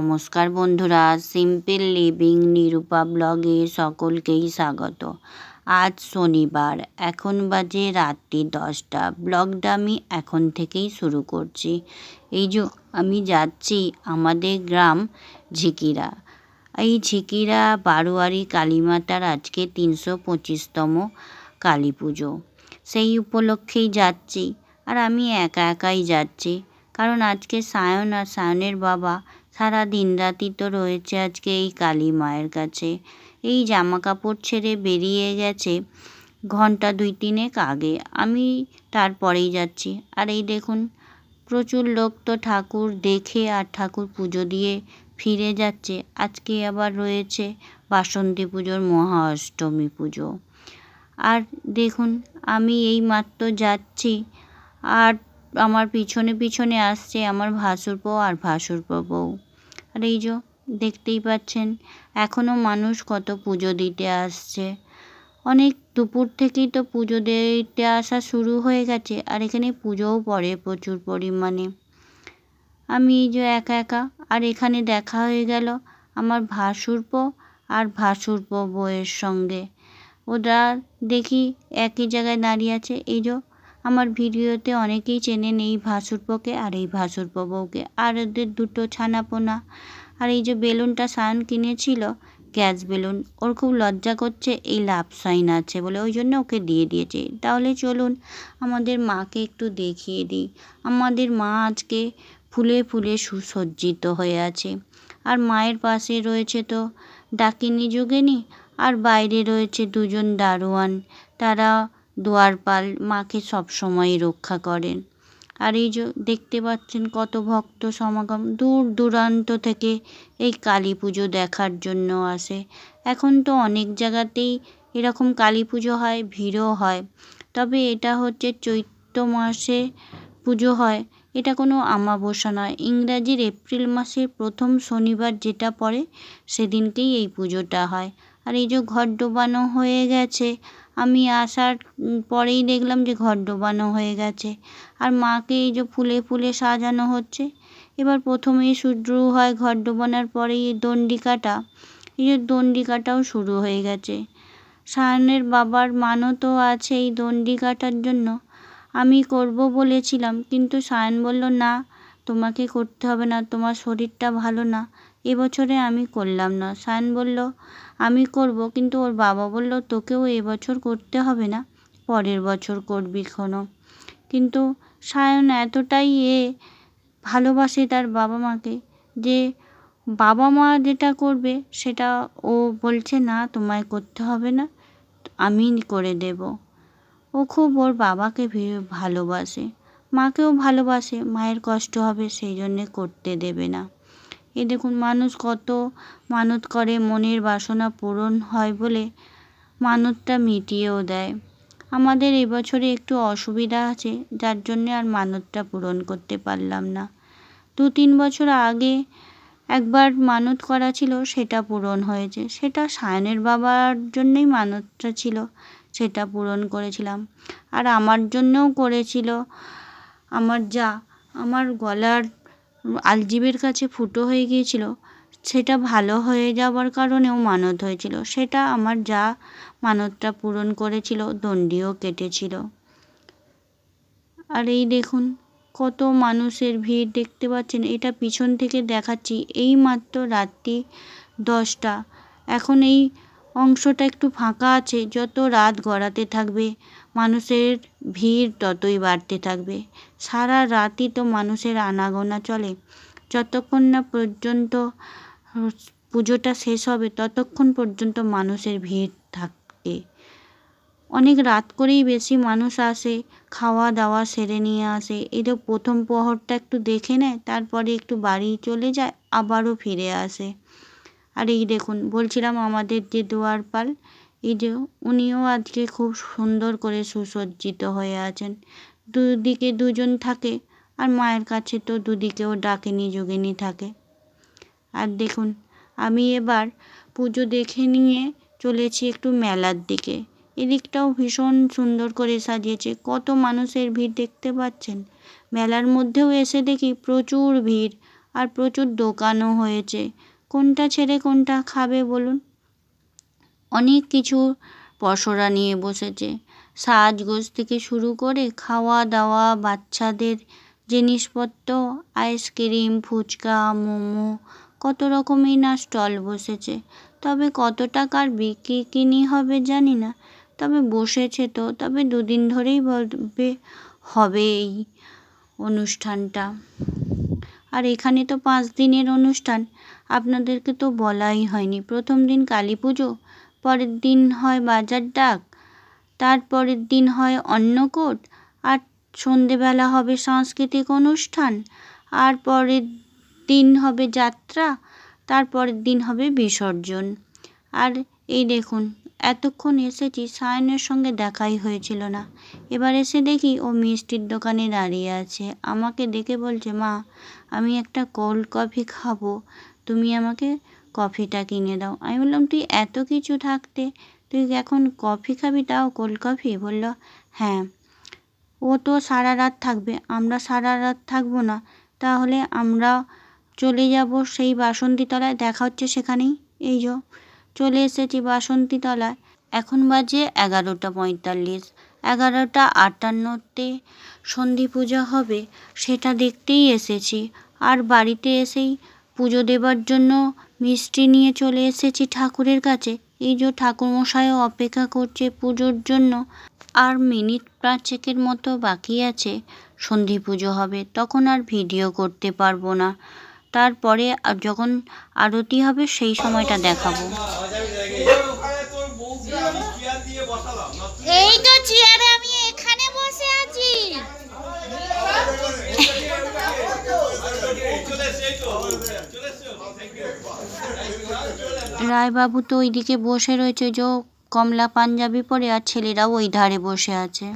নমস্কার বন্ধুরা simple living Nirupa ব্লগে সকলকেই স্বাগত। আজ শনিবার, এখন বাজে রাত্রি দশটা। ব্লগটা আমি এখন থেকেই শুরু করছি। এই যে আমি যাচ্ছি আমাদের গ্রাম ঝিকিরা। এই ঝিকিরা বারোয়ারি কালীমাতার আজকে তিনশো পঁচিশতম কালী পুজো। সেই উপলক্ষেই যাচ্ছি। আর আমি একা একাই যাচ্ছি। কারণ আজকে সায়ন আর সায়নের বাবা সারা দিন রাতি তো রয়েছে আজকে এই কালী মায়ের কাছে। এই জামা কাপড় ছেড়ে বেরিয়ে গেছে ঘণ্টা দুই তিনেক আগে। আমি তারপরেই যাচ্ছি। আর এই দেখুন, প্রচুর লোক তো ঠাকুর দেখে আর ঠাকুর পুজো দিয়ে ফিরে যাচ্ছে। আজকে আবার রয়েছে বাসন্তী পুজোর মহা অষ্টমী পুজো। আর দেখুন, আমি এই মাত্র যাচ্ছি। আর আমার পিছনে পিছনে আসছে আমার ভাসুরপো আর ভাসুরপো বউ আর এই যে দেখতেই পাচ্ছেন এখনও মানুষ কত পুজো দিতে আসছে। অনেক দুপুর থেকেই তো পুজো দিতে আসা শুরু হয়ে গেছে, আর এখানে পুজোও পড়ে প্রচুর পরিমাণে। আমি এই যে একা একা, আর এখানে দেখা হয়ে গেল আমার ভাসুরপো আর ভাসুরপো বউয়ের সঙ্গে। ওরা দেখি একই জায়গায় দাঁড়িয়ে আছে, এই যে আমার ভিডিওতে অনেকেই চেনেন এই ভাসুরপোকে আর এই ভাসুরপো বউকে। আর ওদের দুটো ছানাপোনা আর এই যে বেলুনটা সায়ন কিনেছিল, গ্যাস বেলুন, ওর খুব লজ্জা করছে, এই লাভ সাইন আছে বলে ওই জন্য ওকে দিয়ে দিয়েছে। তাহলে চলুন আমাদের মাকে একটু দেখিয়ে দিই। আমাদের মা আজকে ফুলে ফুলে সুসজ্জিত হয়ে আছে। আর মায়ের পাশে রয়েছে তো ডাকিনী যোগিনী, আর বাইরে রয়েছে দুজন দারোয়ান। তারা দুয়ারপাল মাকে সবসময়ই রক্ষা করেন। আর এই যে দেখতে পাচ্ছেন কত ভক্ত সমাগম, দূর দূরান্ত থেকে এই কালী পুজো দেখার জন্য আসে। এখন তো অনেক জায়গাতেই এরকম কালী পুজো হয়, ভিড়ও হয়। তবে এটা হচ্ছে চৈত্র মাসে পুজো হয়, এটা কোনো আমাবস্যা নয়। ইংরাজির এপ্রিল মাসের প্রথম শনিবার যেটা পড়ে, সেদিনকেই এই পুজোটা হয়। আর এই যে ঘর ডোবানো হয়ে গেছে, আমি আসার পরেই দেখলাম যে ঘর ডোবানো হয়ে গেছে। আর মাকে এই যে ফুলে ফুলে সাজানো হচ্ছে। এবার প্রথমেই শুরু হয় ঘর ডোবানোর পরেই এই দণ্ডিকাটা। এই যে দণ্ডিকাটাও শুরু হয়ে গেছে। সায়নের বাবার মানতও আছে এই দণ্ডিকাটার জন্য। আমি করব বলেছিলাম, কিন্তু সায়ন বলল, না, তোমাকে করতে হবে না, তোমার শরীরটা ভালো না। এবছরে আমি করলাম না। সায়ন বলল, আমি করব, কিন্তু ওর বাবা বলল, তোকেও এবছর করতে হবে না, পরের বছর করবি কোনো কিন্তু সায়ন এতটাই এ ভালোবাসে তার বাবা মাকে যে বাবা মা যেটা করবে, সেটা ও বলছে, না, তোমায় করতে হবে না, আমি করে দেব। ও খুব ওর বাবাকে ভালোবাসে। মাকেও ভালোবাসে, মায়ের কষ্ট হবে, সেই জন্যে করতে দেবে না। এ দেখুন, মানুষ কত মানত করে, মনের বাসনা পূরণ হয় বলে মানতটা মিটিয়েও দেয়। আমাদের এবছরে একটু অসুবিধা আছে, যার জন্যে আর মানতটা পূরণ করতে পারলাম না। দু তিন বছর আগে একবার মানত করা ছিল, সেটা পূরণ হয়েছে। সেটা সায়নের বাবার জন্যই মানতটা ছিল, সেটা পূরণ করেছিলাম। আর আমার জন্যও করেছিল। আমার যা, আমার গলার আলজিবের কাছে ফুটো হয়ে গিয়েছিল। সেটা ভালো হয়ে যাওয়ার কারণেও মানত হয়েছিল। সেটা আমার যা মানতটা পূরণ করেছিল, দণ্ডিও কেটেছিল। আর এই দেখুন, কত মানুষের ভিড় দেখতে পাচ্ছেন। এটা পিছন থেকে দেখাচ্ছি। এই মাত্র রাত্রি দশটা। এখন এই অংশটা একটু ফাঁকা আছে। যত রাত গড়াতে থাকবে মানুষের ভিড় ততই বাড়তে থাকবে। সারা রাতই তো মানুষের আনাগোনা চলে। যতক্ষণ না পর্যন্ত পুজোটা শেষ হবে, ততক্ষণ পর্যন্ত মানুষের ভিড় থাকে। অনেক রাত করেই বেশি মানুষ আসে, খাওয়া দাওয়া সেরে নিয়ে আসে। এদের প্রথম প্রহরটা একটু দেখে নেয়, তারপরে একটু বাড়ি চলে যায়, আবারও ফিরে আসে। আর এই দেখুন, বলছিলাম আমাদের যে দুয়ারপাল এই যে উনিও আজকে খুব সুন্দর করে সুসজ্জিত হয়ে আছেন। দুদিকে দুজন থাকে আর মায়ের কাছে তো দুদিকেও ডাকিনি, যোগিনী থাকে। আর দেখুন, আমি এবার পুজো দেখে নিয়ে চলেছি একটু মেলার দিকে। এদিকটাও ভীষণ সুন্দর করে সাজিয়েছে। কত মানুষের ভিড় দেখতে পাচ্ছেন? মেলার মধ্যেও এসে দেখি প্রচুর ভিড় আর প্রচুর দোকানও হয়েছে। কোনটা ছেড়ে কোনটা খাবে বলুন? অনেক কিছু পসরা নিয়ে বসেছে। সাজগোজ থেকে শুরু করে খাওয়া দাওয়া বাচ্চাদের জিনিসপত্র, আইসক্রিম, ফুচকা, মোমো, কত রকমই না স্টল বসেছে। তবে কত টাকার বিক্রি কিনি হবে জানি না। তবে বসেছে তো, তবে দুদিন ধরেই বলবে হবে এই অনুষ্ঠানটা। আর এখানে তো পাঁচ দিনের অনুষ্ঠান, আপনাদেরকে তো বলাই হয়নি। প্রথম দিন কালী পুজো পরের দিন হয় বাজার ডাক তারপরের দিন হয় অন্নকূট, আর সন্ধেবেলা হবে সাংস্কৃতিক অনুষ্ঠান, আর পরের দিন হবে যাত্রা তারপরের দিন হবে বিসর্জন। আর এই দেখুন, এতক্ষণ এসেছি সায়নের সঙ্গে দেখাই হয়েছিল না। এবার এসে দেখি ও মিষ্টির দোকানে দাঁড়িয়ে আছে। আমাকে দেখে বলছে, মা, আমি একটা কোল্ড কফি খাব। তুমি আমাকে কফিটা কিনে দাও। আমি বললাম, তুই এত কিছু থাকতে, তুই এখন কফি খাবি তাও কোল্ড কফি? বলল হ্যাঁ। ও তো সারা রাত থাকবে, আমরা সারা রাত থাকব না। তাহলে আমরা চলে যাব সেই বাসন্তীতলায়, দেখা হচ্ছে সেখানেই। এই যো, চলে এসেছি বাসন্তীতলায়। এখন বাজে এগারোটা পঁয়তাল্লিশ। এগারোটা আটান্নতে সন্ধি পূজা হবে, সেটা দেখতেই এসেছি। আর বাড়িতে এসেই পুজো দেবার জন্য মিষ্টি নিয়ে চলে এসেছি ঠাকুরের কাছে। এই যে ঠাকুরমশাইও অপেক্ষা করছে পুজোর জন্য। আর মিনিট পাঁচেকের মতো বাকি আছে। সন্ধি পুজো হবে, তখন আর ভিডিও করতে পারব না। তারপরে যখন আরতি হবে, সেই সময়টা দেখাবো। এই তো চেয়ারে আমি এখানে বসে আছি রায়বাবু তো ওইদিকে বসে রয়েছে, যে কমলা পাঞ্জাবি পরে আর ছেলেরাও ওই ধারে বসে আছে।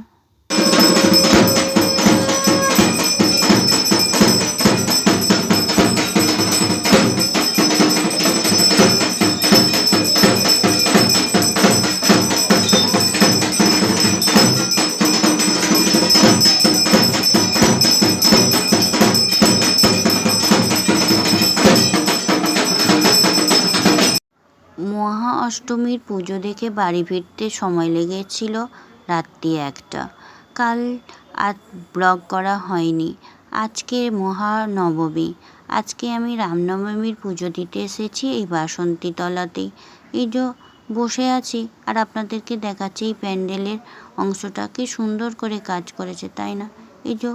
অষ্টমীর পুজো দেখে বাড়ি ফিরতে সময় লেগেছিল রাত্রি একটা। কাল আর ব্লগ করা হয়নি। আজকে মহানবমী। আজকে আমি রামনবমীর পুজো দিতে এসেছি এই বাসন্তীতলাতেই এই যে বসে আছি আর আপনাদেরকে দেখাচ্ছি এই প্যান্ডেলের অংশটা কি সুন্দর করে কাজ করেছে, তাই না? এই যে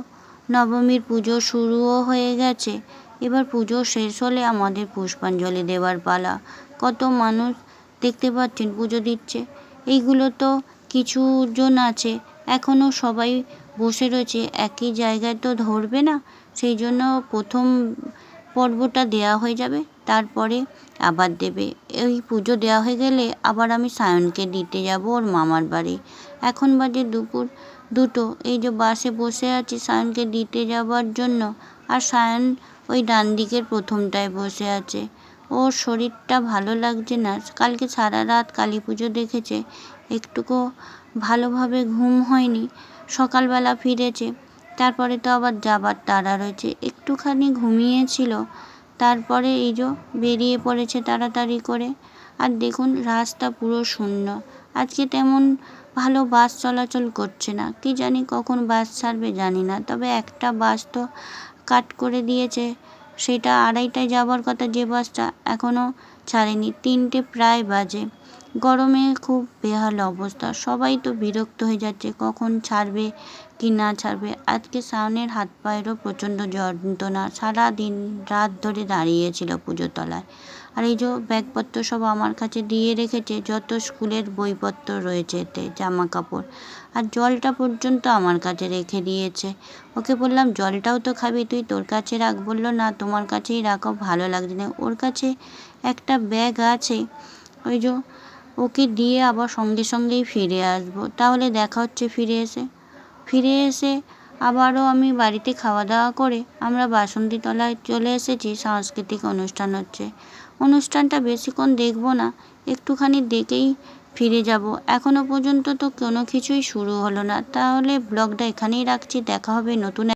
নবমীর পুজো শুরুও হয়ে গেছে। এবার পুজো শেষ হলে আমাদের পুষ্পাঞ্জলি দেওয়ার পালা। কত মানুষ দেখতে পাচ্ছেন, পুজো দিচ্ছে। এইগুলো তো কিছু জন আছে এখনও সবাই বসে রয়েছে। একই জায়গায় তো ধরবে না, সেই জন্য প্রথম পর্বটা দেওয়া হয়ে যাবে, তারপরে আবার দেবে। এই পুজো দেওয়া হয়ে গেলে আবার আমি সায়নকে দিতে যাব ওর মামার বাড়ি। এখন বাজে দুপুর দুটো, এই যে বাসে বসে আছি সায়নকে দিতে যাওয়ার জন্য। আর সায়ন ওই ডান দিকের প্রথমটায় বসে আছে। ওর শরীরটা ভালো লাগছে না। কালকে সারা রাত কালী পুজো দেখেছে। একটুকু ভালোভাবে ঘুম হয়নি। সকালবেলা ফিরেছে। তারপরে তো আবার যাবার তাড়া রয়েছে। একটুখানি ঘুমিয়েছিল। তারপরে এই যে বেরিয়ে পড়েছে তাড়াতাড়ি করে। আর দেখুন, রাস্তা পুরো শূন্য। আজকে তেমন ভালো বাস চলাচল করছে না। কি জানি কখন বাস ছাড়বে জানি না। তবে একটা বাস তো কাট করে দিয়েছে। সেটা আড়াইটায় যাবার কথা যে বাসটা এখনও ছাড়েনি। তিনটে প্রায় বাজে। গরমে খুব বেহাল অবস্থা। সবাই তো বিরক্ত হয়ে যাচ্ছে, কখন ছাড়বে কি না ছাড়বে। আজকে সাউনের হাত পায়েরও প্রচণ্ড যন্ত্রণা। সারা দিন রাত ধরে দাঁড়িয়েছিল পুজোর তলায়। আর এই যে ব্যাগপত্র সব আমার কাছে দিয়ে রেখেছে, যত স্কুলের বইপত্র রয়েছে এতে জামা কাপড় আর জলটা পর্যন্ত আমার কাছে রেখে দিয়েছে। ওকে বললাম, জলটাও তো খাবি তুই, তোর কাছে রাখ। বলল, না, তোমার কাছেই রাখো, ভালো লাগছে না। ওর কাছে একটা ব্যাগ আছে, ওই যে ওকে দিয়ে আবার সঙ্গে সঙ্গেই ফিরে আসব। তাহলে দেখা হচ্ছে ফিরে এসে। ফিরে এসে আবারও আমি বাড়িতে খাওয়া দাওয়া করে আমরা বাসন্তীতলায় চলে এসেছি, সাংস্কৃতিক অনুষ্ঠান হচ্ছে। অনুষ্ঠানটা বেশিক্ষণ দেখব না, একটুখানি দেখেই ফিরে যাব। এখনও পর্যন্ত তো কোনো কিছুই শুরু হলো না। তাহলে ব্লগটা এখানেই রাখছি, দেখা হবে নতুন